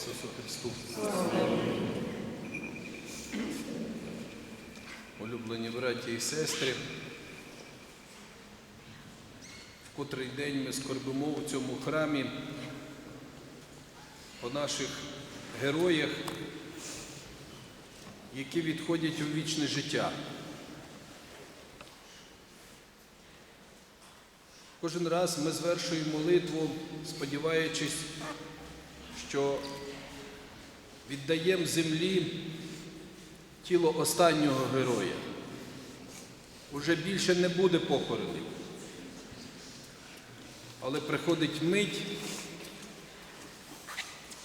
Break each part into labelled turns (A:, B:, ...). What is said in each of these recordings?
A: Ісусу Христу. Улюблені браті і сестри, в котрий день ми скорбимо у цьому храмі по наших героях, які відходять у вічне життя. Кожен раз ми звершуємо молитву, сподіваючись, що віддаємо землі тіло останнього героя. Уже більше не буде похоронів. Але приходить мить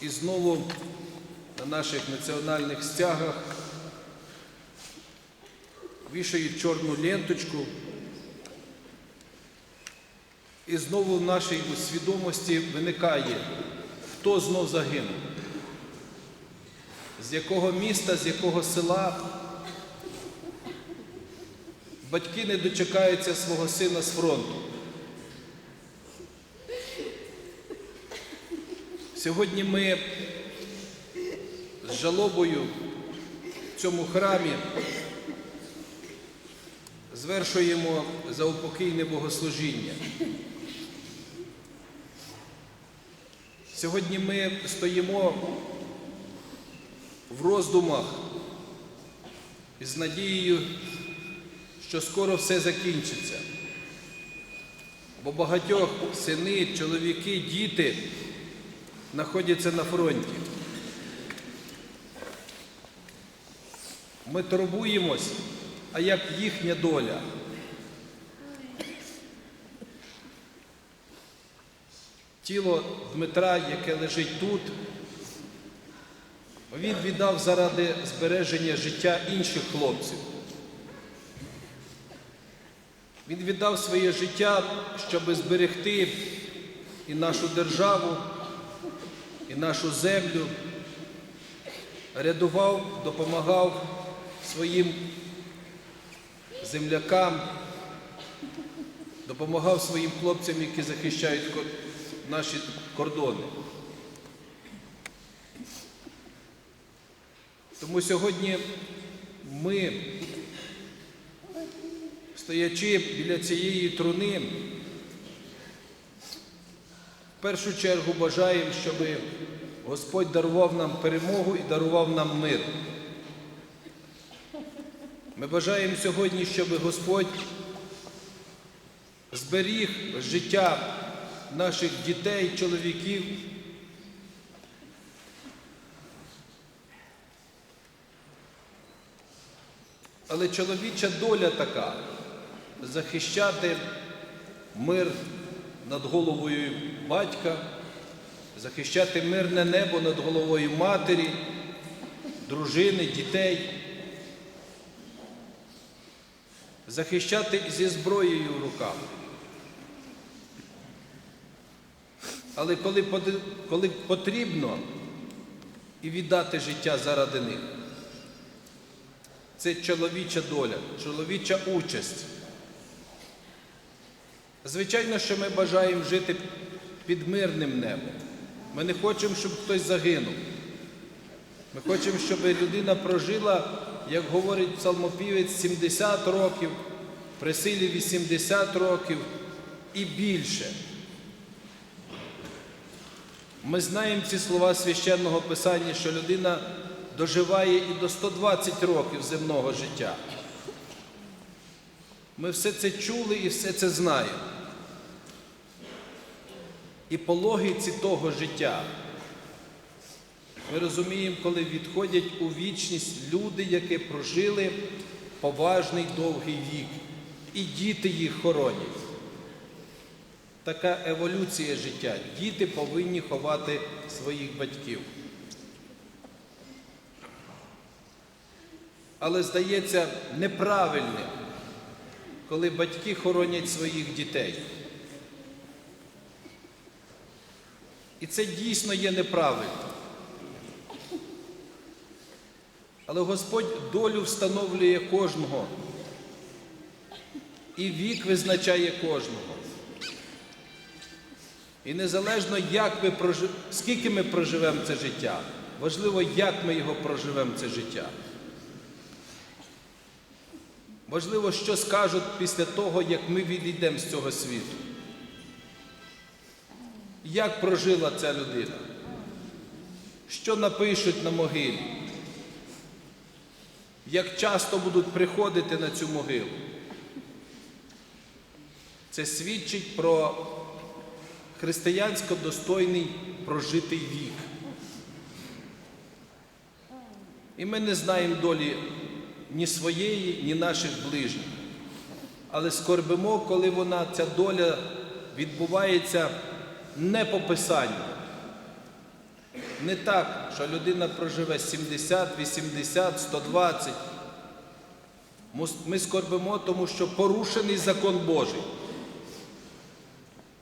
A: і знову на наших національних стягах вішають чорну ленточку. І знову в нашій свідомості виникає, хто знов загинув, з якого міста, з якого села. Батьки не дочекаються свого сина з фронту. Сьогодні ми з жалобою в цьому храмі звершуємо заупокійне богослужіння. Сьогодні ми стоїмо в роздумах із надією, що скоро все закінчиться. Бо багатьох сини, чоловіки, діти знаходяться на фронті. Ми турбуємось, а як їхня доля? Тіло Дмитра, яке лежить тут, він віддав заради збереження життя інших хлопців. Він віддав своє життя, щоб зберегти і нашу державу, і нашу землю, рядував, допомагав своїм землякам, допомагав своїм хлопцям, які захищають наші кордони. Тому сьогодні ми, стоячи біля цієї труни, в першу чергу бажаємо, щоб Господь дарував нам перемогу і дарував нам мир. Ми бажаємо сьогодні, щоб Господь зберіг життя наших дітей, чоловіків. Але чоловіча доля така захищати мир над головою батька, захищати мирне небо над головою матері, дружини, дітей, захищати зі зброєю в руках. Але коли, потрібно і віддати життя заради них, це чоловіча доля, чоловіча участь. Звичайно, що ми бажаємо жити під мирним небом. Ми не хочемо, щоб хтось загинув. Ми хочемо, щоб людина прожила, як говорить псалмопівець, 70 років, при силі 80 років і більше. Ми знаємо ці слова священного писання, що людина доживає і до 120 років земного життя. Ми все це чули і все це знаємо. І по логіці того життя ми розуміємо, коли відходять у вічність люди, які прожили поважний довгий вік, і діти їх хоронять. Така еволюція життя. Діти повинні ховати своїх батьків. Але здається неправильним, коли батьки хоронять своїх дітей. І це дійсно є неправильно. Але Господь долю встановлює кожного. І вік визначає кожного. І незалежно, як ми прожив... скільки ми проживемо це життя, важливо, як ми його проживемо це життя. Важливо, що скажуть після того, як ми відійдемо з цього світу. Як прожила ця людина? Що напишуть на могилі? Як часто будуть приходити на цю могилу? Це свідчить про християнсько достойний прожитий вік. І ми не знаємо долі ні своєї, ні наших ближніх. Але скорбимо, коли вона, ця доля відбувається не по писанню. Не так, що людина проживе 70, 80, 120. Ми скорбимо, тому що порушений закон Божий,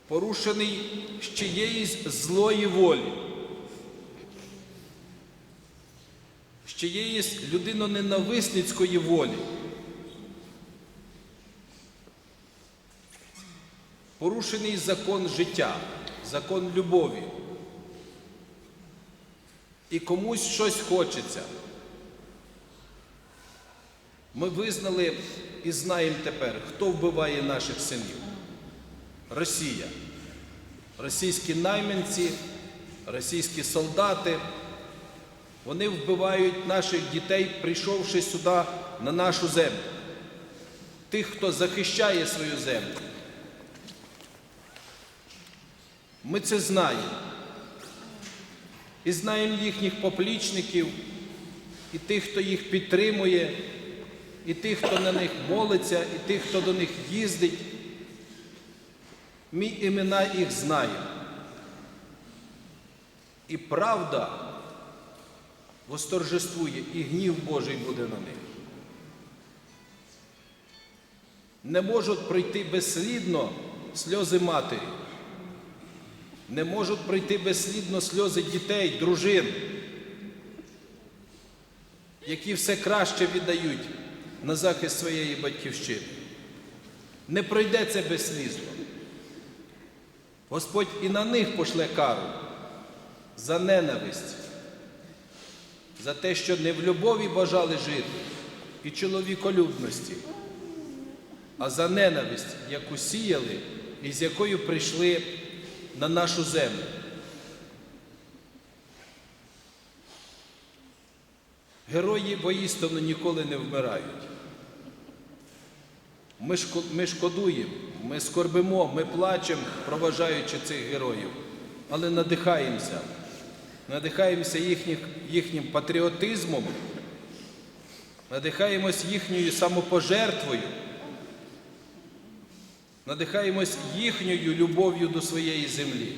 A: порушений з чиєїсь злої волі, чиєїсь людиноненависницької волі. Порушений закон життя, закон любові. І комусь щось хочеться. Ми визнали і знаємо тепер, хто вбиває наших синів. Росія. Російські найманці, російські солдати. Вони вбивають наших дітей, прийшовши сюди на нашу землю. Тих, хто захищає свою землю. Ми це знаємо. І знаємо їхніх поплічників, і тих, хто їх підтримує, і тих, хто на них молиться, і тих, хто до них їздить. Ми імена їх знаємо. І правда восторжествує, і гнів Божий буде на них. Не можуть пройти безслідно сльози матері. Не можуть пройти безслідно сльози дітей, дружин, які все краще віддають на захист своєї батьківщини. Не пройде це безслізно. Господь і на них пошле кару за ненависть, за те, що не в любові бажали жити і чоловіколюбності, а за ненависть, яку сіяли і з якою прийшли на нашу землю. Герої воістину ніколи не вмирають. Ми, ми шкодуємо, ми скорбимо, ми плачемо, проважаючи цих героїв, але надихаємося, надихаємося їхніх, їхнім патріотизмом, надихаємось їхньою самопожертвою, надихаємось їхньою любов'ю до своєї землі.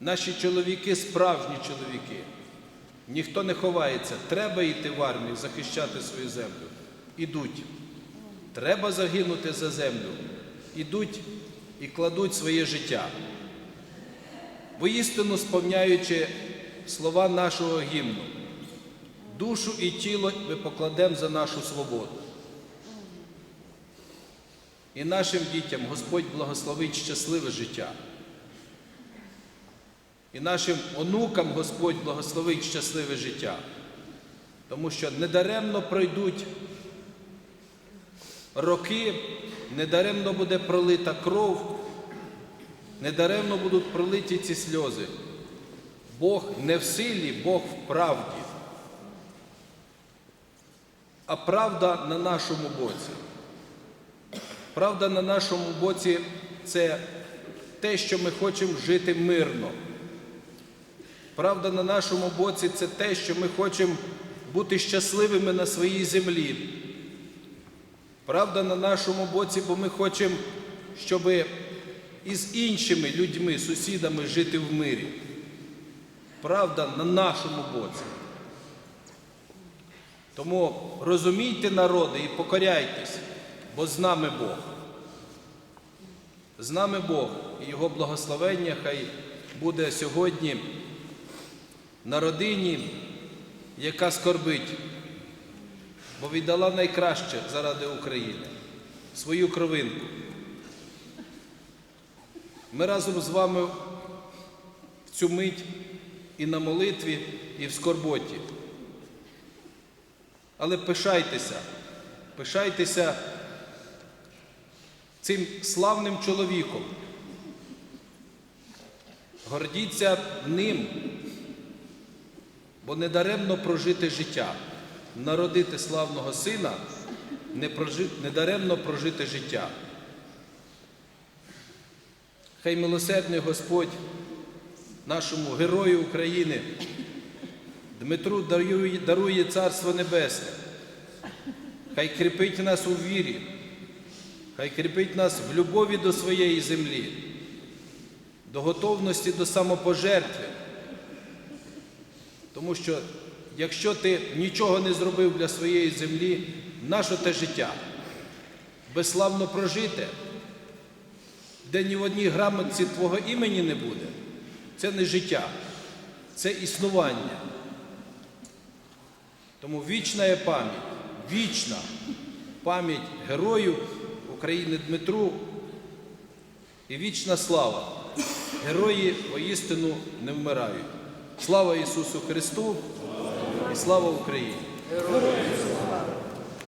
A: Наші чоловіки справжні чоловіки. Ніхто не ховається. Треба йти в армію, захищати свою землю. Ідуть. Треба загинути за землю. Ідуть і кладуть своє життя. Воістину сповняючи слова нашого гімну. Душу і тіло ми покладемо за нашу свободу. І нашим дітям Господь благословить щасливе життя. І нашим онукам Господь благословить щасливе життя, тому що недаремно пройдуть роки, недаремно буде пролита кров, недаремно будуть пролиті ці сльози. Бог не в силі, Бог в правді, а правда на нашому боці. Правда на нашому боці це те, що ми хочемо жити мирно. Правда на нашому боці це те, що ми хочемо бути щасливими на своїй землі. Правда на нашому боці, бо ми хочемо, щоб із іншими людьми, сусідами жити в мирі. Правда на нашому боці. Тому розумійте народи і покоряйтесь, бо з нами Бог. З нами Бог і Його благословення хай буде сьогодні на родині, яка скорбить, бо віддала найкраще заради України свою кровинку. Ми разом з вами в цю мить і на молитві, і в скорботі. Але пишайтеся, пишайтеся цим славним чоловіком. Гордіться ним, бо недаремно прожити життя, народити славного сина, недаремно прожити життя. Хай милосердний Господь нашому герою України Дмитру дарує, Царство Небесне. Хай кріпить нас у вірі, хай кріпить нас в любові до своєї землі, до готовності до самопожертви. Тому що якщо ти нічого не зробив для своєї землі, наше те життя безславно прожите, де ні в одній грамотці твого імені не буде, це не життя, це існування. Тому вічна є пам'ять, вічна пам'ять герою України Дмитру і вічна слава. Герої воістину не вмирають. Слава Ісусу Христу і слава Україні!